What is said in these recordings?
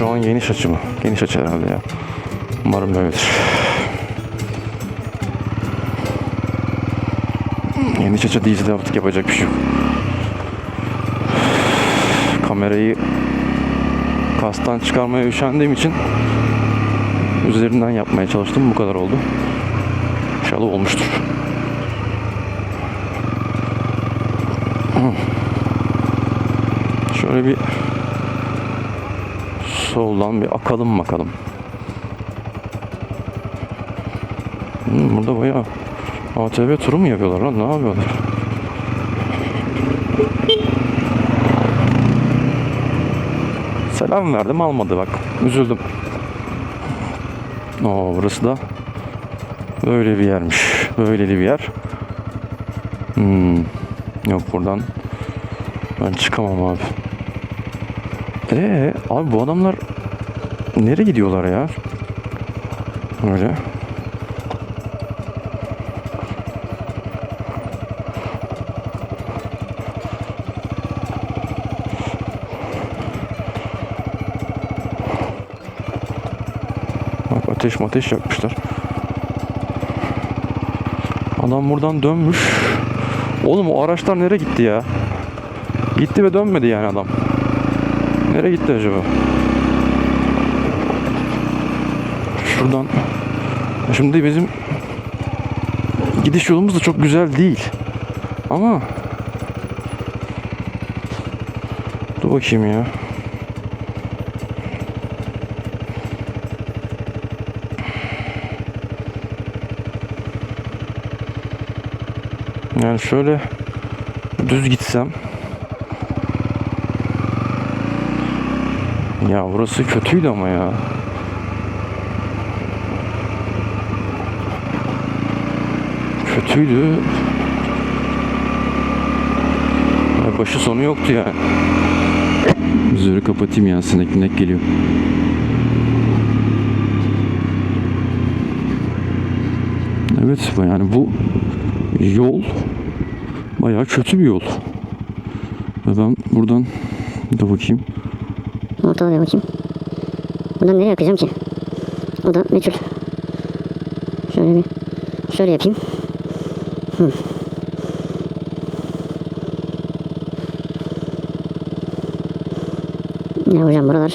Şu an geniş açı? Geniş açı herhalde ya. Umarım öyledir. Geniş açı değilse de artık yapacak bir şey yok. Kamerayı kastan çıkarmaya üşendiğim için üzerinden yapmaya çalıştım. Bu kadar oldu. İnşallah olmuştur. Şöyle bir soldan bir akalım bakalım. Hmm, burada bayağı ATV turu mu yapıyorlar lan? Ne yapıyorlar? Selam verdim almadı bak. Üzüldüm. Oo, burası da böyle bir yermiş. Böyleli bir yer. Hmm. Yok buradan ben çıkamam abi. Ee abi bu adamlar nereye gidiyorlar ya? Öyle. Bak ateş mateş yakmışlar. Adam buradan dönmüş. Oğlum o araçlar nereye gitti ya? Gitti ve dönmedi yani adam. Nereye gitti acaba? Şuradan. Şimdi bizim gidiş yolumuz da çok güzel değil. Ama Dur bakayım ya. Yani şöyle düz gitsem Ya burası kötüydü ama ya. Kötüydü. Başı sonu yoktu yani. Üzeri kapatayım ya sinek minek geliyor. Evet yani bu yol bayağı kötü bir yol. Ben buradan da bakayım. Ortalığa bakayım. Buradan nereye akacağım ki? O da meçhul. Şöyle bir şöyle yapayım. Hı. Ya hocam buralar.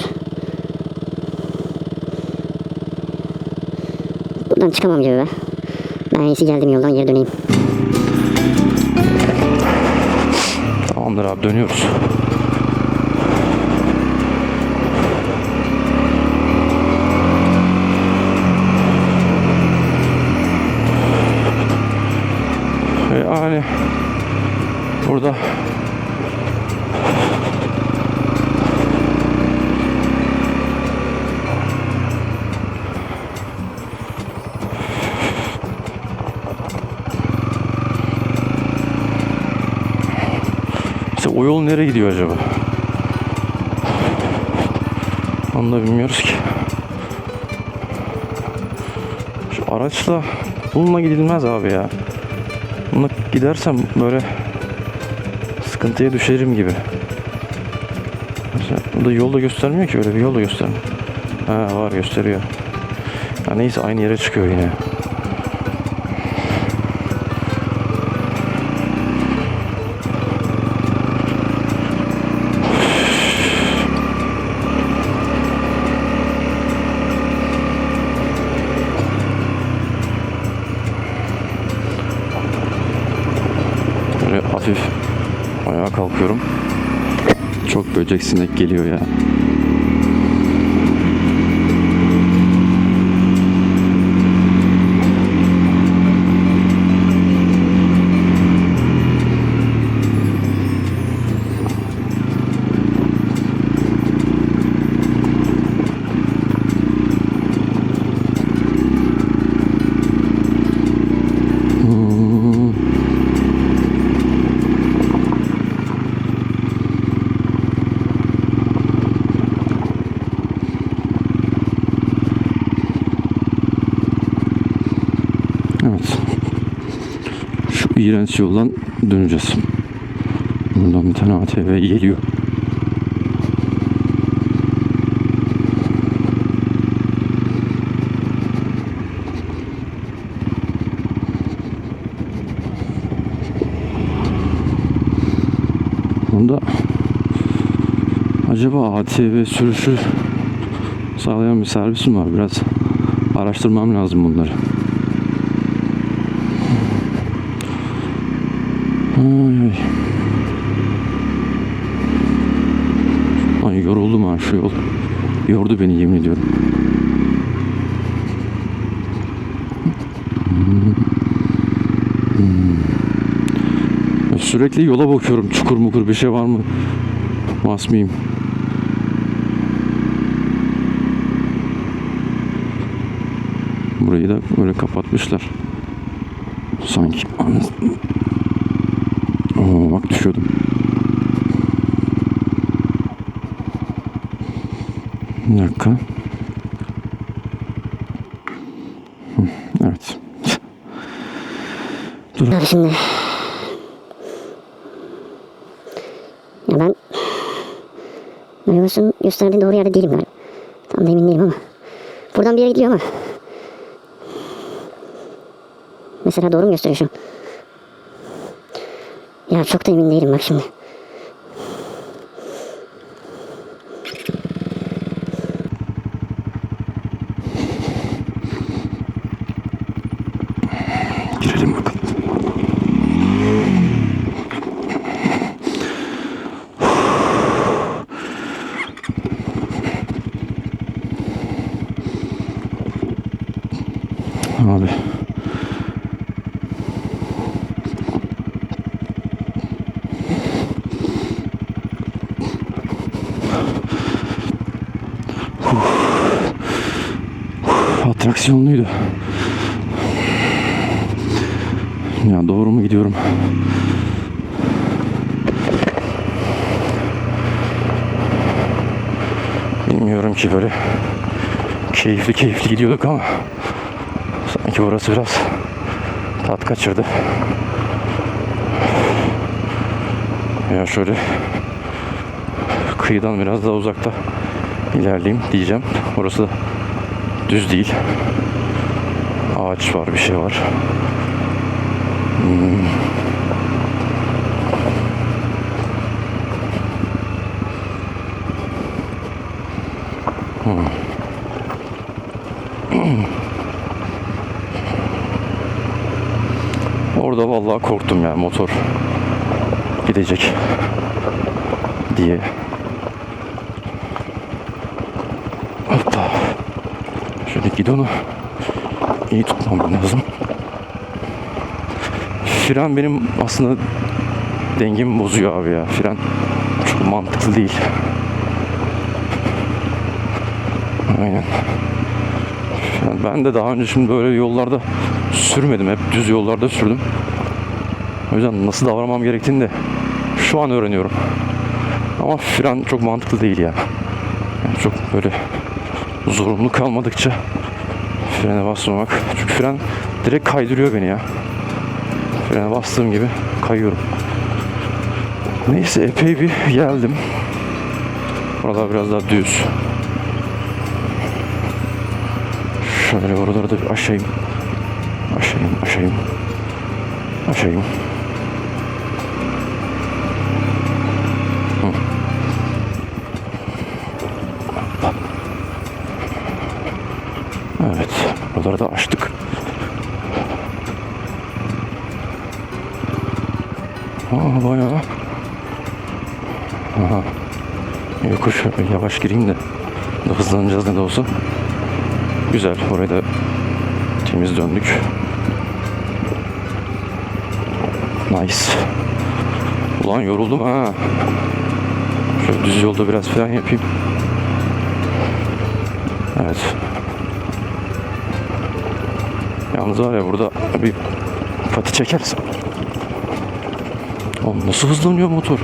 Buradan çıkamam gibi be. Ben en iyisi geldiğim yoldan geri döneyim. Tamamdır abi dönüyoruz. Burada o yol nereye gidiyor acaba? Onu da bilmiyoruz ki. Şu araçla bununla gidilmez abi ya. Bununla gidersem böyle sıkıntıya düşerim gibi. Mesela burada yol da göstermiyor ki öyle bir yol da göstermiyor. Ha var gösteriyor. Ya neyse aynı yere çıkıyor yine. Böcek sinek geliyor ya. iğrenç şey yoldan döneceğiz. Buradan bir tane ATV geliyor. Onda acaba ATV sürüşü sağlayan bir servis mi var? Biraz araştırmam lazım bunları. Ay ay. Ay yoruldum ha şu yol. Yordu beni yemin ediyorum. Sürekli yola bakıyorum. Çukur mukur bir şey var mı? Basmayayım. Burayı da böyle kapatmışlar. Sanki. Oo, bak düşüyordum. Bir dakika. Evet. Dur. Abi şimdi. Ya ben Navigasyon gösterdiği doğru yerde değilim galiba. Tam da emin değilim ama. Buradan bir yere gidiyor ama. Mesela doğru mu gösteriyor şu an? Ya çok da emin değilim bak şimdi. Girelim bakalım. Abi. Atraksiyonluydu. Ya doğru mu gidiyorum? Bilmiyorum ki böyle keyifli keyifli gidiyorduk ama sanki orası biraz tat kaçırdı. Ya şöyle kıyıdan biraz daha uzakta ilerleyeyim diyeceğim. Orası da düz değil. Ağaç var, bir şey var. Orada vallahi korktum ya motor gidecek diye. Gidonu iyi tutmam lazım. Fren benim aslında dengemi bozuyor abi ya. Fren çok mantıklı değil. Aynen. Yani ben de daha önce şimdi böyle yollarda sürmedim. Hep düz yollarda sürdüm. O yüzden nasıl davranmam gerektiğini de şu an öğreniyorum. Ama fren çok mantıklı değil ya. Yani çok böyle zorunlu kalmadıkça frene basmamak. Çünkü fren direkt kaydırıyor beni ya. Frene bastığım gibi kayıyorum. Neyse epey bir geldim. Buralar biraz daha düz. Şöyle oraları da bir aşayım. Aşayım, aşayım. Aşayım. Buraları da açtık. Aa, bayağı. Aha. Yokuş yavaş gireyim de hızlanacağız ne de olsa. Güzel. Oraya da temiz döndük. Nice. Ulan yoruldum ha. Şöyle düz yolda biraz fren yapayım. Evet. Yalnız var ya burada bir pati çekersin. Oğlum nasıl hızlanıyor motor?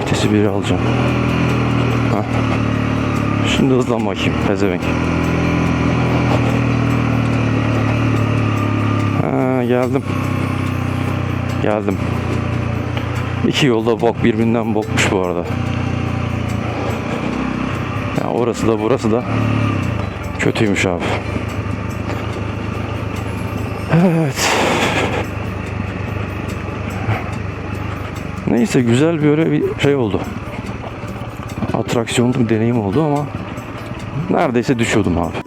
Vitesi biri alacağım. Ha. Şimdi hızlan bakayım pezevenk. Ha, geldim. Geldim. İki yolda bok birbirinden bokmuş bu arada. Ya orası da burası da kötüymüş abi. Evet. Neyse güzel bir öyle bir şey oldu. atraksiyonlu bir deneyim oldu ama neredeyse düşüyordum abi.